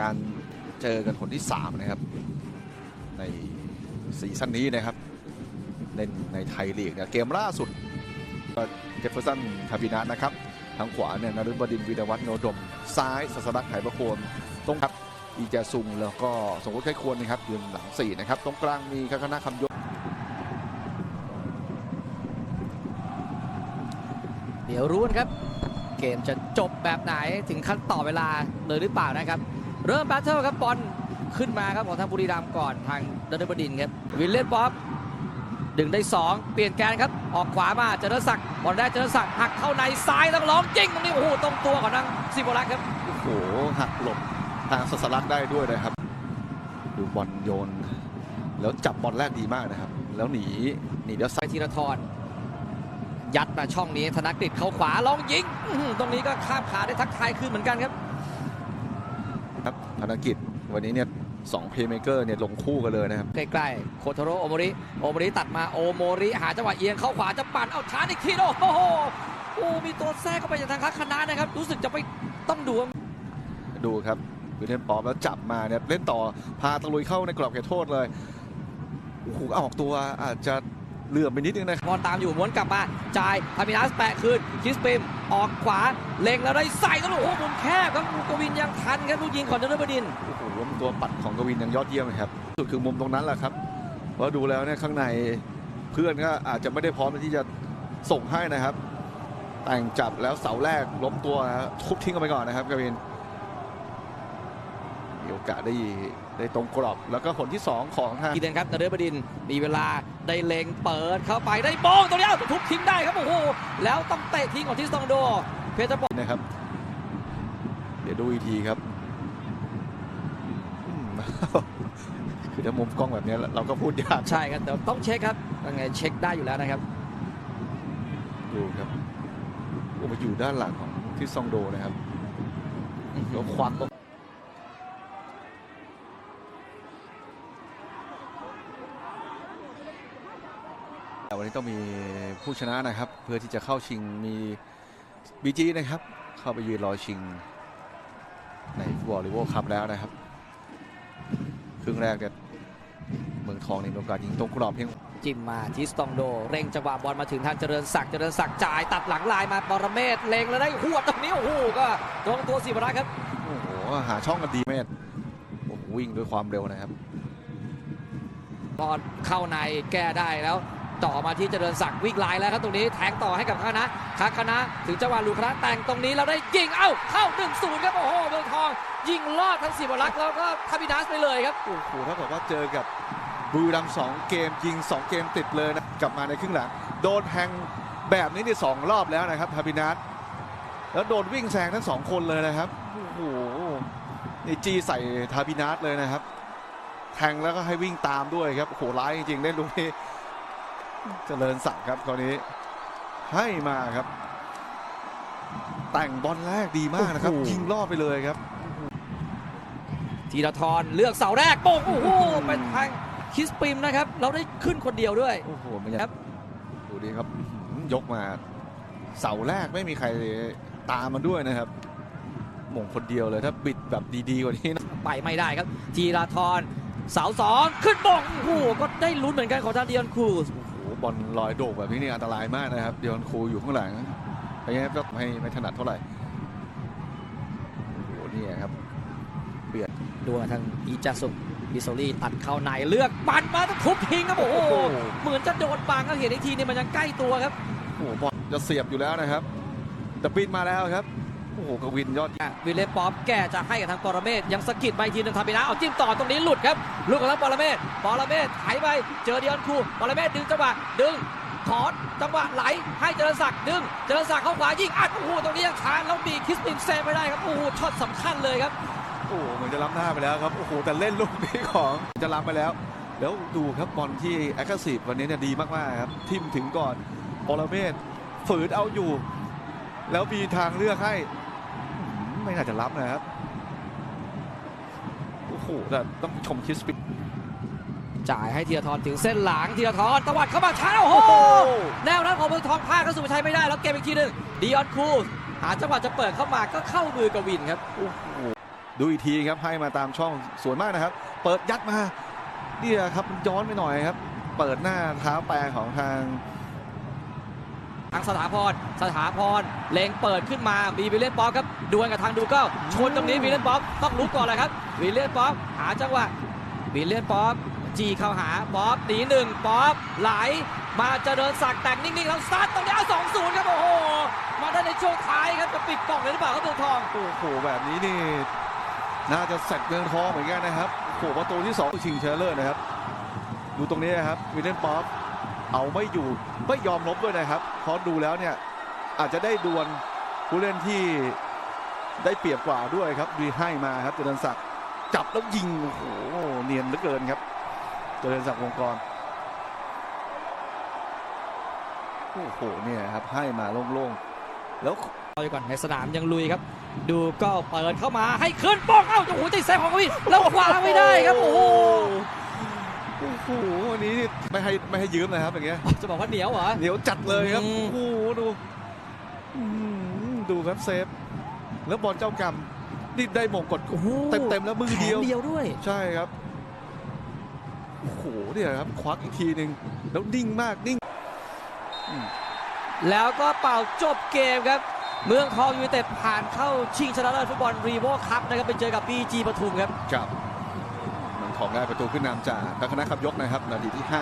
การเจอกันคนที่ 3 นะครับ ในซีซั่นนี้นะครับ เล่นในไทยลีกเนี่ยเกมล่าสุดเจฟเฟอร์สันคาบินะนะครับ ทางขวาเนี่ยนฤบดินวิรวัฒน์โนดม ซ้ายสัสลักไหประโคนตรงครับอีแจซุงแล้วก็สมมติไข้ควรนะครับยืนหลังสี่นะครับ ตรงกลางมีคคณะคำยศเดี๋ยวรู้นะครับ เกมจะจบแบบไหนถึงขั้นต่อเวลาเลยหรือเปล่านะครับ เริ่มแบทเทิลครับบอลขึ้นมาครับของทางบุรีรัมย์ก่อนทางดนบดินทร์ครับวิลเลียนป๊อปดึงได้ 2 เปลี่ยนแกนครับ ออกขวามาเจริญศักดิ์บอลได้เจริญศักดิ์หักเข้าในซ้ายต้องร้องยิงตรงนี้โอ้โหตรงตัวของทางซิโบลักครับโอ้โหหักหลบทางสัสลักได้ด้วยนะครับ ดูบอลโยน แล้วจับบอลแรกดีมากนะครับ แล้วหนีหนีแล้วไปธีรทรยัดมาช่องนี้ธนกฤษเข้าขวาลองยิงอื้อหือตรงนี้ก็ข้ามขาได้ทักทายคืนเหมือนกันครับ ครับธนกิจ วันนี้เนี่ยสองเพลย์เมเกอร์เนี่ยลงคู่กันเลยนะครับ ใกล้ๆ โคโทโรโอโมริ โอโมริตัดมาโอโมริ หาจังหวะเอียงเข้าขวาจะปั่นเอาชาร์จอีกทีโอ้โหโอ้มีตัวแทรกเข้าไปจากทางคักคณะนะครับ รู้สึกจะไปต้องดูว่าดูครับวิลเลียนปอมแล้วจับมาเนี่ยเล่นต่อพาตะลุยเข้าในกรอบเขตโทษเลยโอ้โหออกตัวอาจจะ เหลื่อมไปนิดนึงนะครับบอลตามอยู่ม้วนกลับมาจ่ายทามินัสแปะคืนคิสปิมออกขวาเล็งแล้วได้ใส่แล้วโอ้โหมุมแคบครับลูกกวินยังทันครับลูกยิงของเดนบดินทร์โอ้โหล้มตัวปัดของกวินยังยอดเยี่ยมเลยครับสุดคือมุมตรงนั้นแหละครับเพราะดูแล้วเนี่ยข้างในเพื่อนก็อาจจะไม่ได้พร้อมที่จะส่งให้นะครับ แต่งจับแล้วเสาแรกล้มตัวทุบทิ้งกันไปก่อนนะครับกวินมีโอกาสได้ ได้ตรงกรอบ แล้วก็ผลที่ 2 ของทางทีเดนครับนเรบดินทร์มีเวลาได้เล็งเปิดเข้าไปได้โบงตรงนี้เอาทุบทิ้งได้ครับโอ้โหแล้วต้องเตะทิ้งของทิสตองโด เพชรบอลนะครับ เดี๋ยวดูอีกทีครับอืมคือถ้ามุมกล้องแบบนี้เราก็พูดยากใช่ครับแต่ต้องเช็คครับยังไงเช็คได้อยู่แล้วนะครับดูครับโอ้มาอยู่ด้านหลังของทิซองโดนะครับแล้วควักแต่ วันนี้ต้องมีผู้ชนะนะครับ เพื่อที่จะเข้าชิงมีบีจีนะครับ เข้าไปยืนรอชิง ในฟุตบอลลีโวคัพแล้วนะครับ ครึ่งแรกเนี่ยเมืองทองในโอกาสยิงตรงกรอบเพียงจิ้มมาทิสตองโด เร่งจังหวะบอลมาถึงทางเจริญศักดิ์เจริญศักดิ์จ่ายตัดหลังลายมาปรเมศเล็งแล้วได้หัวดตรงนี้โอ้โหก็ตรงตัวสิบรักษ์ครับโอ้โหหาช่องกันดีเมธโอ้โหวิ่งด้วยความเร็วนะครับบอลเข้าในแก้ได้แล้ว ต่อมาที่เจริญศักดิ์วิ่งลายแล้วครับตรงนี้แทงต่อให้กับคณะคักคณะถึงจังหวะลูกคณะแต่งตรงนี้เราได้ยิงเอ้าเข้า1นศูนย์ครับโอ้โหเมืองทอง ยิงลอดทั้งสิบรักแล้วก็ทาบินัสไปเลยครับโอ้โหถ้าบอกว่าเจอกับบุรีรัมย์สองเกมยิง 2 เกมติดเลยนะกลับมาในครึ่งหลัง โดนแทงแบบนี้นี่สองรอบแล้วนะครับทาบินัสแล้วโดนวิ่งแซงทั้งสองคนเลยนะครับโอ้โหนี่จีใส่ทาบินัสเลยนะครับแทงแล้วก็ให้วิ่งตามด้วยครับโอ้โหร้ายจริงๆเล่นลูกนี้ เจริญศักดิ์ครับคราวนี้ให้มาครับ แต่งบอลแรกดีมากนะครับโอ้โหยิงรอบไปเลยครับธีรทรเลือกเสาแรกโป่งโอ้โหเป็นทางคิสปิมนะครับ เราได้ขึ้นคนเดียวด้วยโอ้โหมันยังครับดูดีครับอื้อหือยกมาเสาแรกไม่มีใครตามมันด้วยนะครับหม่งคนเดียวเลยถ้าบิดแบบดีๆกว่านี้นะไปไม่ได้ครับธีรทรเสาสองขึ้นบ่งโอ้โหก็ได้ลุ้นเหมือนกันของทางเดียนครูสโอ้โห บอลลอยโด่งแบบนี้นี่อันตรายมากนะครับเดี๋ยวครูอยู่ข้างหลังไปงั้นก็ไม่ไม่ถนัดเท่าไหร่โอ้โหนี่ครับดูทางอีจาสุบิโซลี่ตัดเข้าในเลือกปั่นมาต้องทุบทิ้งครับโอ้โหเหมือนจะโดนบังก็เห็นอีกทีนี่มันยังใกล้ตัวครับโอ้โหบอลจะเสียบอยู่แล้วนะครับแต่บินมาแล้วครับ โอ้โหกวินยอดอะวิลเลนป๊อปแกจะให้กับทางปรเมศยังสะกิดไปอีกทีหนึงทำไปนะเอาจิ้มต่อตรงนี้หลุดครับหลุดกับทางปรเมศปรเมศไถไปเจอเดียนครูปรเมศดึงจังหวะดึงขอจังหวะไหลให้เจริญศักดิ์ดึงเจริญศักดิ์เข้าขวายิงอัดโอ้โหตรงนี้ยังช้าแล้วมีคิสตินเซฟไม่ได้ครับโอ้โหช็อตสำคัญเลยครับโอ้โหเหมือนจะล้ำหน้าไปแล้วครับโอ้โหแต่เล่นลูกนี้ของจะล้ำไปแล้ว แล้วดูครับบอลที่แอคทีฟวันนี้เนี่ยดีมากๆครับทิมถึงก่อนปรเมศฝืนเอาอยู่ แล้วมีทางเลือกให้อื้อหือ ไม่น่าจะรับนะครับ โอ้โหแต่ต้องชมคิสปิจ่ายให้ธีรทรถึงเส้นหลังธีรทรตวัดเข้ามาช้าโอ้โหแนวนั้นของเมืองทองพลาดเข้าสู่ชัยไม่ได้แล้วเกมอีกทีหนึ่งดิออนครูหาจังหวะจะเปิดเข้ามาก็เข้ามือกับวินครับโอ้โหดูอีกทีครับให้มาตามช่องสวยมากนะครับ เปิดยัดมาเนี่ยครับมันย้อนไปหน่อยครับ เปิดหน้าเท้าแปรของทาง ทางสถาพร สถาพรเลงเปิดขึ้นมา มีวิลเลียนป๊อปครับ ดวลกับทางดูเก้าชนตรงนี้วิลเลียนป๊อปต้องลุกก่อนเลยครับ วิลเลียนป๊อปหาจังหวะ วิลเลียนป๊อปจีเข้าหา ป๊อปหนีหนึ่งป๊อปไหล มาเจริญศักดิ์แต่งนิ่งๆแล้วซัดตรงนี้เอาสองศูนย์ครับโอ้โห มาได้ในช่วงท้ายครับจะปิดกล่องเลยหรือเปล่าครับเมืองทอง โอ้โหแบบนี้นี่น่าจะเสร็จเมืองทองเหมือนกันนะครับโอ้โหประตูที่สองชิงเชลเลอร์นะครับ ดูตรงนี้นะครับวิลเลียนป๊อป เอาไม่อยู่ไม่ยอมลบด้วยนะครับเพราะดูแล้วเนี่ยอาจจะได้ดวลผู้เล่นที่ได้เปรียบกว่าด้วยครับดีให้มาครับเจริญศักดิ์จับแล้วยิงโอ้โหเนียนเหลือเกินครับเจริญศักดิ์วงกรโอ้โหเนี่ยครับให้มาโล่งๆแล้วเอาไปก่อนในสนามยังลุยครับ ดูก็เปิดเข้ามาให้ขึ้นป้องเอ้าโอ้โหติดแซงของวิแล้วขวาไม่ได้ครับโอ้โห หวันนี้นี่ไม่ให้ไม่ให้ยืมนะครับอย่างเงี้ยจะบอกว่าเหนียวเหรอเดี๋ยวจัดเลยครับอืมโอ้โหดูอื้อหือดูครับเซฟ แล้วบอลเจ้ากรรมนี่ได้มงกดโอ้โหเต็มเต็มๆแล้วมือเดียวแขนเดียวด้วย ใช่ครับโอ้โหเนี่ยครับควักอีกทีหนึ่งแล้วนิ่งมากนิ่ง แล้วก็เป่าจบเกมครับ เมืองทองยูไนเต็ดผ่านเข้าชิงชนะเลิศฟุตบอลรีโวคัพนะครับไปเจอกับบีจีปทุมครับครับ ของได้ประตูขึ้นนำจากทัคณะขับยกนะครับ นาทีที่ห้า